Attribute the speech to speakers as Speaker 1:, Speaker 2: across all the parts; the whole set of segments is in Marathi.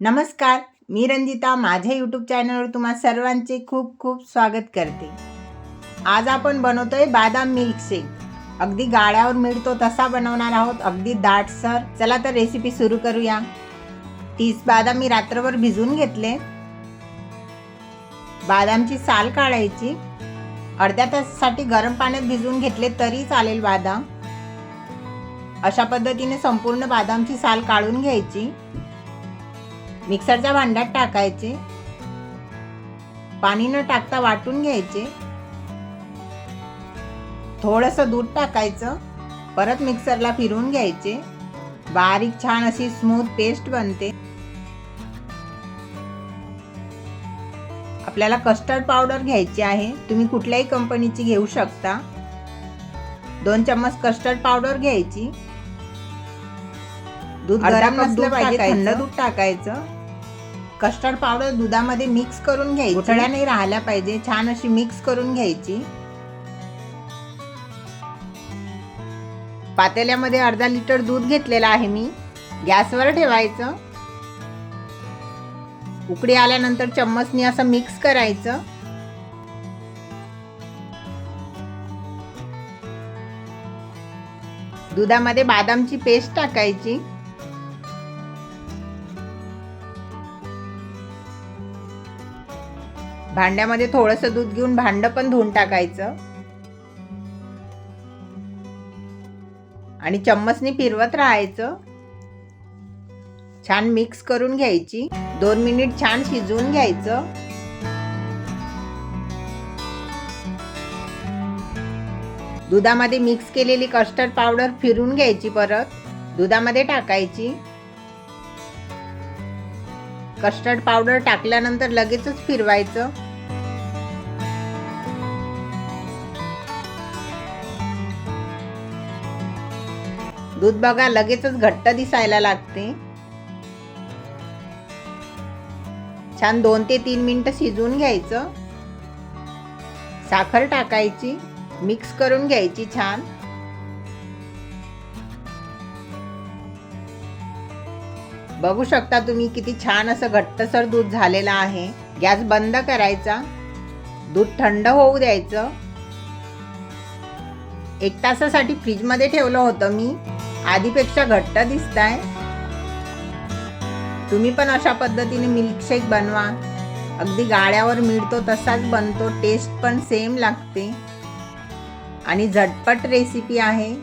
Speaker 1: नमस्कार मी रंजिता. माझ्या यूट्यूब चॅनलवर तुम्हा सर्वांचे खूप खूप स्वागत करते. आज आपण बनवतोय बादाम मिल्कशेक अगदी गाळ्यावर मिळतो तसा बनवणार आहोत. अगदी दाटसर चला तर रेसिपी सुरू करूया. तीस बादाम मी रात्रभर भिजून घेतले. बादामची साल काढायची. अर्ध्या तासासाठी गरम पाण्यात भिजवून घेतले तरी चालेल बादाम. अशा पद्धतीने संपूर्ण बादामची साल काढून घ्यायची. मिक्सरच्या भांड्यात टाकायचे. पाणी न टाकता वाटून घ्यायचे. थोडंसं दूध टाकायचं. परत मिक्सरला फिरवून घ्यायचे. बारीक छान अशी स्मूथ पेस्ट बनते. आपल्याला कस्टर्ड पावडर घ्यायची आहे. तुम्ही कुठल्याही कंपनीची घेऊ शकता. दोन चम्मच कस्टर्ड पावडर घ्यायची. दूध गरम नसलं पाहिजे थंड दूध टाकायचं. कस्टर्ड पावडर दुधामध्ये मिक्स करून घ्यायची. गुठळ्या नाही राहिल्या पाहिजे. छान अशी मिक्स करून घ्यायची. पातेल्यामध्ये अर्धा लिटर दूध घेतलेलं आहे मी. गॅसवर ठेवायचं. उकडी आल्यानंतर चम्मचनी असं मिक्स करायचं. दुधामध्ये बादामची पेस्ट टाकायची. भांड्यामध्ये थोडंसं दूध घेऊन भांड पण धुवून टाकायचं. आणि चम्मचनी फिरवत राहायचं. छान मिक्स करून घ्यायची. दोन मिनिट छान शिजवून घ्यायचं. दुधामध्ये मिक्स केलेली कस्टर्ड पावडर फिरून घ्यायची परत. दुधामध्ये टाकायची. कस्टर्ड पावडर टाकल्यानंतर लगेचच फिरवायचं. दूध बघा लगेचच घट्ट दिसायला लागते. छान दोन ते तीन मिनटं शिजवून घ्यायचं. साखर टाकायची मिक्स करून घ्यायची छान. बघू शकता तुम्ही किती छान असं घट्टसर दूध झालेलं आहे. गॅस बंद करायचा. दूध थंड होऊ द्यायचं. एक तासासाठी फ्रीजमध्ये ठेवलं होतं मी. आधीपेक्षा घट्ट दिसत आहे तुम्ही पण अशा पद्धतीने मिल्कशेक बनवा. अगदी गाड्यावर मिळतो तसाच बनतो टेस्ट पण सेम लागते. आणि झटपट रेसिपी आहे.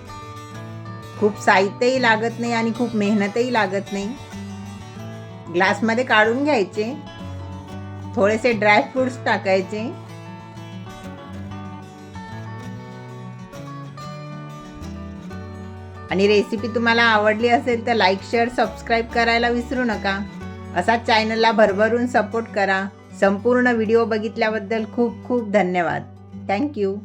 Speaker 1: खूप साहित्यही लागत नाही आणि खूप मेहनतही लागत नाही. ग्लासमध्ये काढून घ्यायचे. थोडेसे ड्रायफ्रूट्स टाकायचे. आणि रेसिपी तुम्हाला आवडली असेल तर लाईक शेअर सबस्क्राईब करायला विसरू नका. असाच चॅनलला भरभरून सपोर्ट करा. संपूर्ण व्हिडिओ बघितल्याबद्दल खूप खूप धन्यवाद. थँक्यू